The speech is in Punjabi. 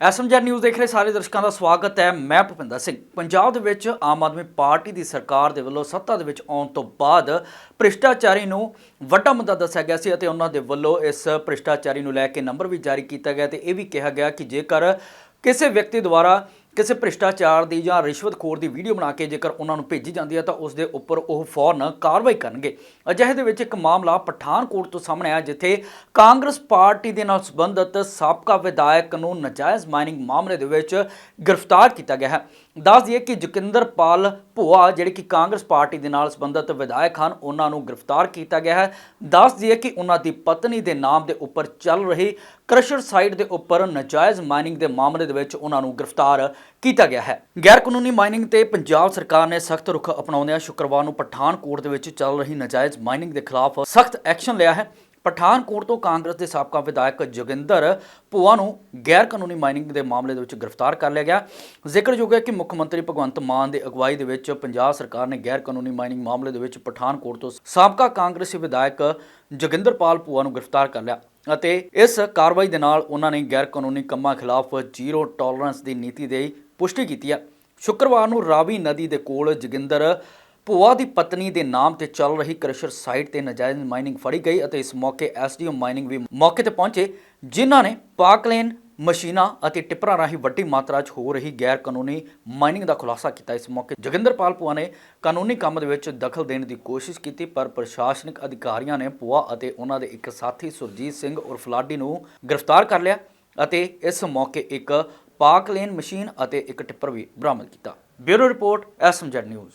ਐਸਐਮਜੀ ਨਿਊਜ਼ ਦੇਖ ਰਹੇ ਸਾਰੇ ਦਰਸ਼ਕਾਂ ਦਾ ਸਵਾਗਤ ਹੈ। ਮੈਂ ਭੁਪਿੰਦਰ ਸਿੰਘ। ਪੰਜਾਬ ਦੇ ਵਿੱਚ ਆਮ ਆਦਮੀ ਪਾਰਟੀ ਦੀ ਸਰਕਾਰ ਦੇ ਵੱਲੋਂ ਸੱਤਾ ਦੇ ਵਿੱਚ ਆਉਣ ਤੋਂ ਬਾਅਦ ਭ੍ਰਿਸ਼ਟਾਚਾਰੀ ਨੂੰ ਵੱਡਾ ਮੁੱਦਾ ਦੱਸਿਆ ਗਿਆ ਸੀ ਅਤੇ ਉਹਨਾਂ ਦੇ ਵੱਲੋਂ ਇਸ ਭ੍ਰਿਸ਼ਟਾਚਾਰੀ ਨੂੰ ਲੈ ਕੇ ਨੰਬਰ ਵੀ ਜਾਰੀ ਕੀਤਾ ਗਿਆ ਤੇ ਇਹ ਵੀ ਕਿਹਾ ਗਿਆ ਕਿ ਜੇਕਰ ਕਿਸੇ ਵਿਅਕਤੀ ਦੁਆਰਾ ਕਿਸੇ ਭ੍ਰਿਸ਼ਟਾਚਾਰ ਦੀ ਜਾਂ ਰਿਸ਼ਵਤਖੋਰ ਦੀ ਵੀਡੀਓ ਬਣਾ ਕੇ ਜੇਕਰ ਉਹਨਾਂ ਨੂੰ ਭੇਜੀ ਜਾਂਦੀ ਹੈ ਤਾਂ ਉਸ ਦੇ ਉੱਪਰ ਉਹ ਫੌਰਨ ਕਾਰਵਾਈ ਕਰਨਗੇ। ਅਜਿਹੇ ਦੇ ਵਿੱਚ ਇੱਕ ਮਾਮਲਾ ਪਠਾਨਕੋਟ ਤੋਂ ਸਾਹਮਣੇ ਆਇਆ, ਜਿੱਥੇ ਕਾਂਗਰਸ ਪਾਰਟੀ ਦੇ ਨਾਲ ਸੰਬੰਧਿਤ ਸਾਬਕਾ ਵਿਧਾਇਕ ਨੂੰ ਨਜਾਇਜ਼ ਮਾਈਨਿੰਗ ਮਾਮਲੇ ਦੇ ਵਿੱਚ ਗ੍ਰਿਫਤਾਰ ਕੀਤਾ ਗਿਆ ਹੈ। ਦੱਸ ਦਈਏ ਕਿ ਜੋਗਿੰਦਰ ਪਾਲ ਭੁਆ, ਜਿਹੜੇ ਕਿ ਕਾਂਗਰਸ ਪਾਰਟੀ ਦੇ ਨਾਲ ਸੰਬੰਧਿਤ ਵਿਧਾਇਕ ਹਨ, ਉਹਨਾਂ ਨੂੰ ਗ੍ਰਿਫਤਾਰ ਕੀਤਾ ਗਿਆ ਹੈ। ਦੱਸ ਦਈਏ ਕਿ ਉਹਨਾਂ ਦੀ ਪਤਨੀ ਦੇ ਨਾਮ ਦੇ ਉੱਪਰ ਚੱਲ ਰਹੀ ਕ੍ਰਸ਼ਰ ਸਾਈਟ ਦੇ ਉੱਪਰ ਨਜਾਇਜ਼ ਮਾਈਨਿੰਗ ਦੇ ਮਾਮਲੇ ਦੇ ਵਿੱਚ ਉਹਨਾਂ ਨੂੰ ਗ੍ਰਿਫਤਾਰ ਕੀਤਾ ਗਿਆ ਹੈ। ਗੈਰ ਕਾਨੂੰਨੀ ਮਾਈਨਿੰਗ ਤੇ ਪੰਜਾਬ ਸਰਕਾਰ ਨੇ ਸਖਤ ਰੁਖ ਅਪਣਾਉਂਦਿਆਂ ਸ਼ੁੱਕਰਵਾਰ ਨੂੰ ਪਠਾਨਕੋਟ ਦੇ ਵਿੱਚ ਚੱਲ ਰਹੀ ਨਜਾਇਜ਼ ਮਾਈਨਿੰਗ ਦੇ ਖਿਲਾਫ ਸਖਤ ਐਕਸ਼ਨ ਲਿਆ ਹੈ। ਪਠਾਨਕੋਟ ਤੋਂ ਕਾਂਗਰਸ ਦੇ ਸਾਬਕਾ ਵਿਧਾਇਕ ਜੋਗਿੰਦਰ ਭੂਆ ਨੂੰ ਗੈਰ ਕਾਨੂੰਨੀ ਮਾਈਨਿੰਗ ਦੇ ਮਾਮਲੇ ਦੇ ਵਿੱਚ ਗ੍ਰਿਫਤਾਰ ਕਰ ਲਿਆ ਗਿਆ। ਜ਼ਿਕਰਯੋਗ ਹੈ ਕਿ ਮੁੱਖ ਮੰਤਰੀ ਭਗਵੰਤ ਮਾਨ ਦੇ ਅਗਵਾਈ ਦੇ ਵਿੱਚ ਪੰਜਾਬ ਸਰਕਾਰ ਨੇ ਗੈਰ ਕਾਨੂੰਨੀ ਮਾਈਨਿੰਗ ਮਾਮਲੇ ਦੇ ਵਿੱਚ ਪਠਾਨਕੋਟ ਤੋਂ ਸਾਬਕਾ ਕਾਂਗਰਸੀ ਵਿਧਾਇਕ ਜੋਗਿੰਦਰਪਾਲ ਭੂਆ ਨੂੰ ਗ੍ਰਿਫਤਾਰ ਕਰ ਲਿਆ ਅਤੇ ਇਸ ਕਾਰਵਾਈ ਦੇ ਨਾਲ ਉਹਨਾਂ ਨੇ ਗੈਰ ਕਾਨੂੰਨੀ ਕੰਮਾਂ ਖਿਲਾਫ ਜ਼ੀਰੋ ਟੋਲਰੈਂਸ ਦੀ ਨੀਤੀ ਦੀ ਪੁਸ਼ਟੀ ਕੀਤੀ ਹੈ। ਸ਼ੁੱਕਰਵਾਰ ਨੂੰ ਰਾਵੀ ਨਦੀ ਦੇ ਕੋਲ ਜੋਗਿੰਦਰ ਭੂਆ ਦੀ ਪਤਨੀ ਦੇ ਨਾਮ ਤੇ ਚੱਲ ਰਹੀ ਕ੍ਰਸ਼ਰ ਸਾਈਟ ਤੇ ਨਜਾਇਜ਼ ਮਾਈਨਿੰਗ ਫੜੀ ਗਈ ਅਤੇ ਇਸ ਮੌਕੇ ਐਸਡੀਓ ਮਾਈਨਿੰਗ ਵੀ ਮੌਕੇ ਤੇ ਪਹੁੰਚੇ, ਜਿਨ੍ਹਾਂ ਨੇ ਪਾਕਲੇਨ ਮਸ਼ੀਨਾਂ ਅਤੇ ਟਿੱਪਰਾਂ ਰਾਹੀਂ ਵੱਡੀ ਮਾਤਰਾ 'ਚ ਹੋ ਰਹੀ ਗੈਰ ਕਾਨੂੰਨੀ ਮਾਈਨਿੰਗ ਦਾ ਖੁਲਾਸਾ ਕੀਤਾ। ਇਸ ਮੌਕੇ ਜੋਗਿੰਦਰਪਾਲ ਭੂਆ ਨੇ ਕਾਨੂੰਨੀ ਕੰਮ ਦੇ ਵਿੱਚ ਦਖਲ ਦੇਣ ਦੀ ਕੋਸ਼ਿਸ਼ ਕੀਤੀ, ਪਰ ਪ੍ਰਸ਼ਾਸਨਿਕ ਅਧਿਕਾਰੀਆਂ ਨੇ ਭੂਆ ਅਤੇ ਉਹਨਾਂ ਦੇ ਇੱਕ ਸਾਥੀ ਸੁਰਜੀਤ ਸਿੰਘ ਉਰਫ ਲਾਡੀ ਨੂੰ ਗ੍ਰਿਫਤਾਰ ਕਰ ਲਿਆ ਅਤੇ ਇਸ ਮੌਕੇ ਇੱਕ ਪਾਕਲੇਨ ਮਸ਼ੀਨ ਅਤੇ ਇੱਕ ਟਿੱਪਰ ਵੀ ਬਰਾਮਦ ਕੀਤਾ। Bureau report, SMZ news.